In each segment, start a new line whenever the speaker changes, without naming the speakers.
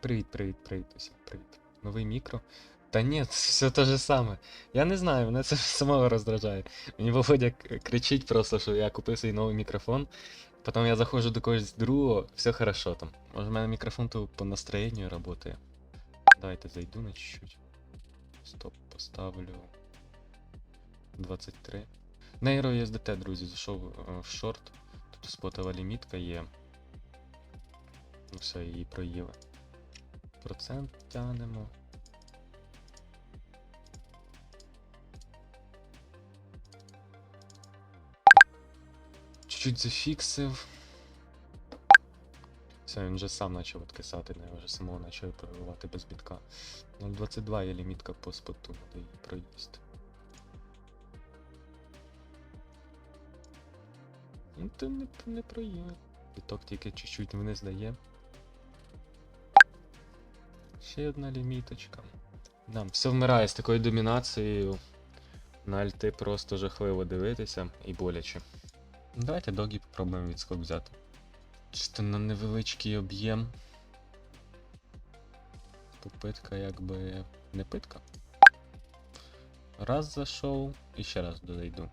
Привіт, привіт, привіт, усім привіт. Новий мікро. Та ні, все те же саме. Я не знаю, мене це самого роздражає. Мені Володя кричить просто, що я купив свій новий мікрофон. Потім я заходжу до когось другого, все хорошо там. Може в мене мікрофон то по настроєнню працює. Давайте зайду на чуть-чуть. Стоп, поставлю. 23. На EuroUSDT, друзі, зайшов е, в шорт. Тут спотова лімітка є. Ну все, її проїли. Процент тянемо. Чуть-чуть зафіксив. Все, він вже сам почав відкисати, не вже самого почав проривати без бітка. 0.22 є лімітка по споту, треба її проїсти. Ну ти не, не проїв. Біток тільки чуть-чуть вниз дає. Ще одна ліміточка. Да, все вмирає з такою домінацією. На альти просто жахливо дивитися і боляче. Давайте догі попробуємо відскок взяти. Чисто на невеличкий об'єм. Попитка якби не питка. Раз зайшов і ще раз додайду.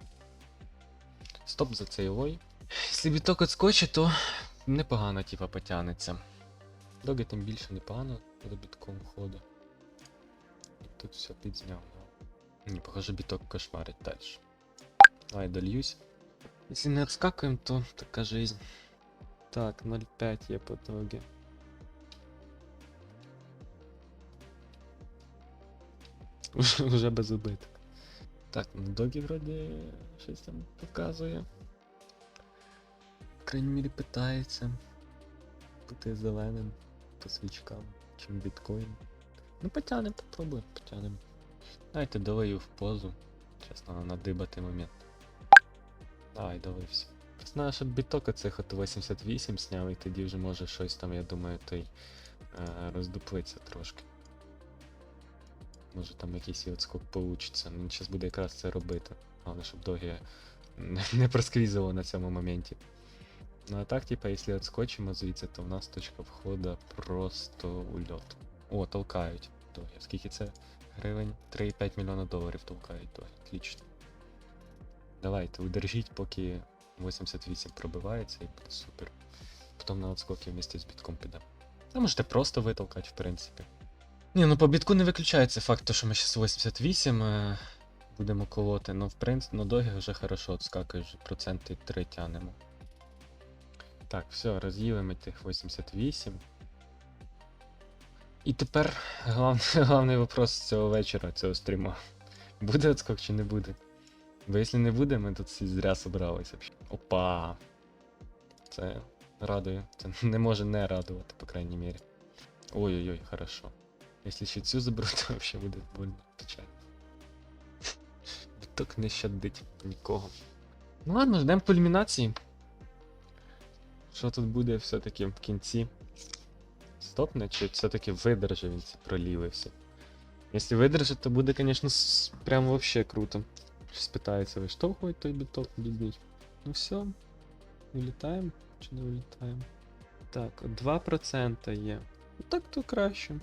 Стоп за цей лой. Якщо біток відскочить, то непогано типа потягнеться. Доги тим більше непогано за бітком ходить. І тут все підзняв. да. Ні, похоже, біток кошмарить далі. Давай дольюсь. Якщо не відскакуємо, то така жизнь. Так, 0,5 є по догі. Уже, уже без убиток. Так, ну догі вроді щось там показує. В крайній мірі питається бути зеленим по свічкам, чим біткоін. Ну потягнем, попробуємо, потягнем. Давайте долию в позу. Чесно, надибати момент. Давай, долився. Знаю, щоб біток оцих от 88 сняв, і тоді вже може щось там, я думаю, той е, роздуплиться трошки. Може там якийсь і отскок получиться. Він зараз буде якраз це робити. Головне, щоб доги не, просквізило на цьому моменті. Ну а так, типа, якщо відскочимо звідси, то в нас точка входу просто ульот. О, толкають доги. Скільки це гривень? 3,5 мільйона доларів толкають доги. Отлично. Давайте, удержіть, поки 88 пробивається і буде супер. Потім на отскоки вместе з бітком піде. А можете просто витолкати, в принципі. Ні, ну по бітку не виключається факт, що ми зараз 88 е, будемо колоти, ну в принципі, ну доги вже хорошо отскакує, вже проценти 3 тянемо. Так, все, роз'їли тих 88. І тепер главний, главний вопрос цього вечора, цього стріму. Буде отскок чи не буде? Бо якщо не буде, ми тут всі зря собралися. Опа! Це радує. Це не може не радувати, по крайній мірі. Ой-ой-ой, хорошо. Якщо ще цю заберу, то взагалі буде больно печально. Біток не щадить нікого. Ну ладно, ждемо кульмінації. Що тут буде все-таки в кінці? Стопне, чи все-таки видержить він ці проліви все? Якщо видержить, то буде, звісно, прям вообще круто. Щось питається виштовхувати той біток, бідний. Ну все. Улітаємо чи не улітаємо? Так, 2% є. Ну так то краще.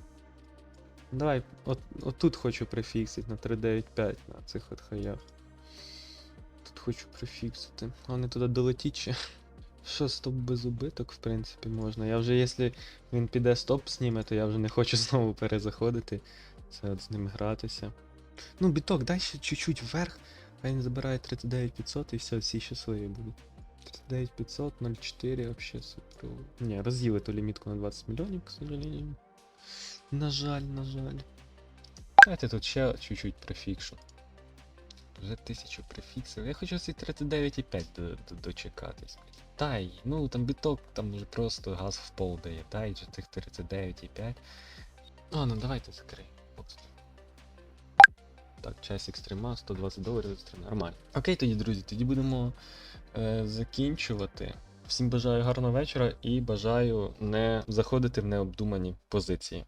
Давай, от, отут хочу прифіксити на 395 на цих от хаях. Тут хочу прифіксити. Не туди долетіть ще. Що, стоп без убиток, в принципі, можна. Я вже, якщо він піде стоп зніме, то я вже не хочу знову перезаходити. Це от з ним гратися. Ну, біток, дай ще чуть-чуть вверх, а він забирає 39500 і все, всі щасливі будуть. 39500, 0,4, вообще супер. Ні, роз'їли ту лімітку на 20 мільйонів, к сожалению. На жаль, на жаль. Давайте тут ще чуть-чуть префікшу. Вже тисячу префіксів. Я хочу цей 39,5 до, до, дочекатись. Дай, ну там біток, там вже просто газ в пол дає. Дай вже тих 39,5. А, ну давайте закрий. От. Так, час екстрима, 120 доларів екстрима. Нормально. Окей, тоді, друзі, тоді будемо е, закінчувати. Всім бажаю гарного вечора і бажаю не заходити в необдумані позиції.